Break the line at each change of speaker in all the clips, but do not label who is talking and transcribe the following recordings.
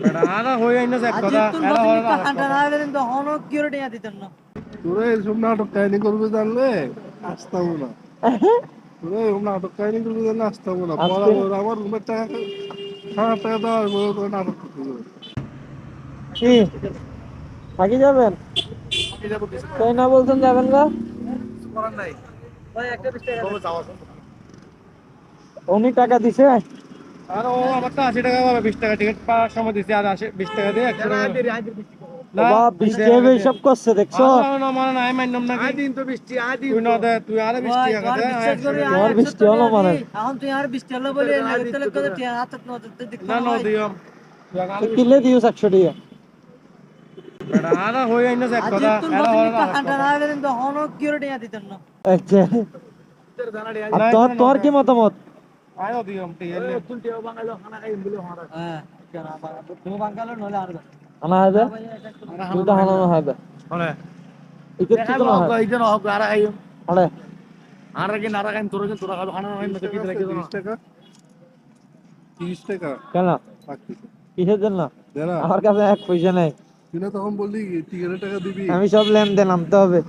বেটা আনা হই আইনা এক কথা এরা হলো না
না তো হনো টিয়া দিতেন না
তোরা এইসব নাটক কাহিনী করবে জানলে না তোরা নাটক কাহিনী করবে জানলে আসতামও না বরাবর আমার রুমের টাকা বড় করে নাটক করতে হবে।
কি থাকি যাবেন তাই না বলছেন যাবেন না
ভাই একটা বিশ টাকা।
উনি টাকা দিছে
আর ও আমার তো আশি টাকা পাবে বিশ টাকা টিকিট পাওয়ার সময় দিছে আর আশি বিশ টাকা দিয়ে একশো টাকা। না,
বাবা বৃষ্টি হবে সব করছে দেখছ?
আল্লাহ না মানে নাই মাইনাম নাকি?
দিন তো বৃষ্টি আয় দিন
তুই না দে তুই আরে বিশ
ভাই,
টাকা
তোমার
দে
বিশ্বাস করি, আর
তোমার
একশো টাকা
হলো মানে।
দিই। এখন তুই আর বৃষ্টি হলো বলে লাগতে লাগতে টিয়া হাতত নজরতে দেখতে
না না
হয়।
দিও
তো কিলে দিও একশো টাকা
বেটা আনা হই আইনা এক
আজ
কথা
তুমি
এরা হলো না
কাঁটা না দিলেন তো হনো কিউরে টিয়া দিতেন না
আচ্ছা আর তোর তোর কি মতামত
আয়ো দিও ঠিক আছে
হ্যাঁ কেন আবার তুমি বাঙ্গালো নলে আর
আনা হবে দুইটা হানানো হবে
মানে
ইকে ঠিক না হয় আরে
তিরিশ টাকা? তিরিশ টাকা?
কেন?
বাকি
কিসের জন্য?
না
আমার কাছে এক পয়সা নেই।
তুই তখন বললি টিকিটের টাকা দিবি?
আমি সব লেনদেন নামতে হবে।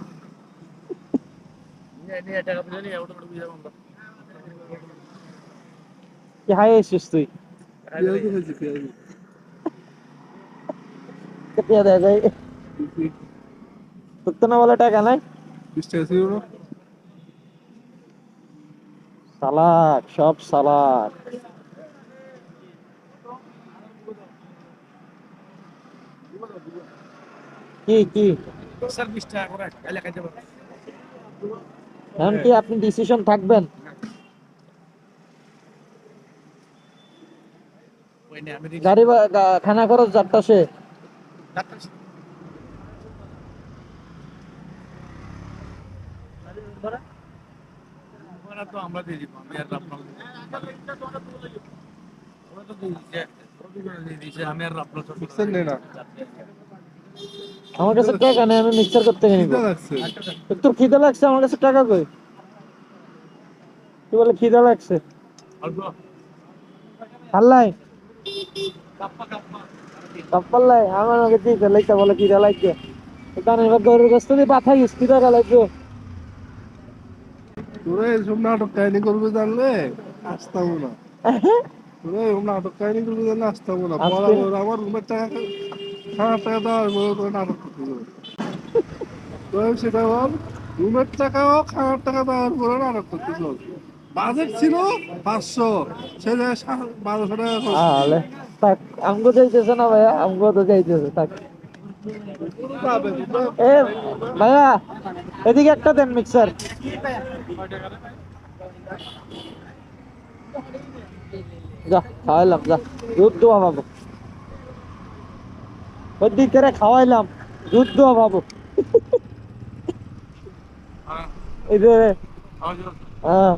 কি হাই এসছিস তুই? কেটে দেয় যাই তোর তো না বলে টাকা নাই?
বিশ টাকা ছিল না।
সালাক সব সালাক। কি কি? এখন কি আপনি ডিসিশন থাকবেন? গাড়ি খানা খরচ
নে না
আমার কাছে টাকা নেই, আমি মিক্সার করতে তোর খিদে লাগছে? আমার কাছে টাকা কই? তুই বলে খিদা লাগছে? আল্লাহ কাপ্পাল্লাই আমার আগে দিতে লাইতে বলে খিদা লাগছে এখানে গরুর গোস্ত দিয়ে পাঠাই গেছি লাগবে?
তোরা এইসব নাটক কাহিনী করবে জানলে আসতামও না। তোরা এরকম নাটক কাহিনী করবে জানলে আসতামও না। বরাবর আমার রুমের টাকা খাওয়ার টাকা দেওয়ার নাটক করতে হবে। তোরা সেটা বল রুমের টাকা দেওয়ার পরে নাটক করতে চল বাজেট ছিল পাঁচশো সে বারোশো টাকা
থাক আমগো যাইতেছে না ভাইয়া আমগো তো যাইতেছে থাক। এ ভাইয়া এদিকে একটা দেন মিক্সার যা খাওয়াইলাম যা দুধ দোয়া বাবু। ওই করে খাওয়াইলাম দুধ দোয়া বাবু। এই যে হ্যাঁ।